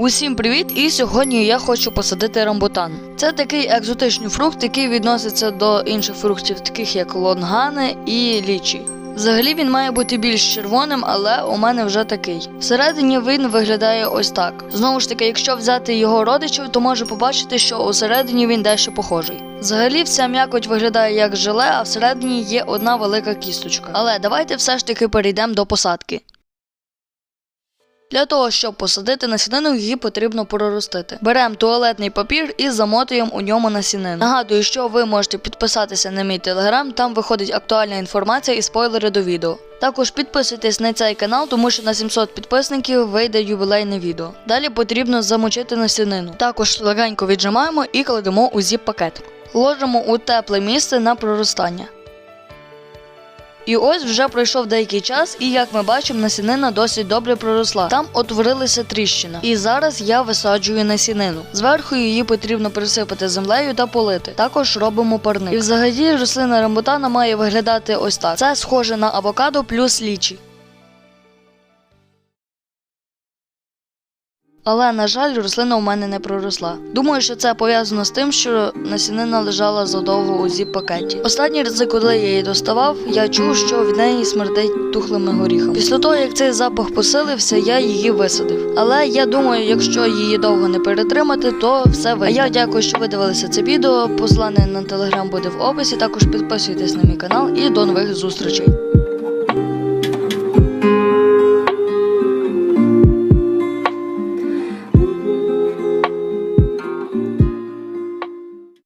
Усім привіт! І сьогодні я хочу посадити рамбутан. Це такий екзотичний фрукт, який відноситься до інших фруктів, таких як лонгани і лічі. Взагалі він має бути більш червоним, але у мене вже такий. Всередині він виглядає ось так. Знову ж таки, якщо взяти його родичів, то може побачити, що усередині він дещо похожий. Взагалі, вся м'якоть виглядає як желе, а всередині є одна велика кісточка. Але давайте все ж таки перейдемо до посадки. Для того, щоб посадити насінину, її потрібно проростити. Беремо туалетний папір і замотуємо у ньому насінину. Нагадую, що ви можете підписатися на мій телеграм, там виходить актуальна інформація і спойлери до відео. Також підписуйтесь на цей канал, тому що на 700 підписників вийде ювілейне відео. Далі потрібно замочити насінину. Також легенько віджимаємо і кладемо у зіп пакет. Ложимо у тепле місце на проростання. І ось вже пройшов деякий час, і як ми бачимо, насінина досить добре проросла. Там утворилася тріщина. І зараз я висаджую насінину. Зверху її потрібно присипати землею та полити. Також робимо парник. І взагалі рослина рамбутана має виглядати ось так. Це схоже на авокадо плюс лічі. Але, на жаль, рослина у мене не проросла. Думаю, що це пов'язано з тим, що насінина лежала задовго у зіп пакеті. Останні рази, коли я її доставав, я чув, що від неї смердить тухлими горіхами. Після того, як цей запах посилився, я її висадив. Але я думаю, якщо її довго не перетримати, то все вийде. А я дякую, що ви дивилися це відео. Посилання на телеграм буде в описі. Також підписуйтесь на мій канал і до нових зустрічей.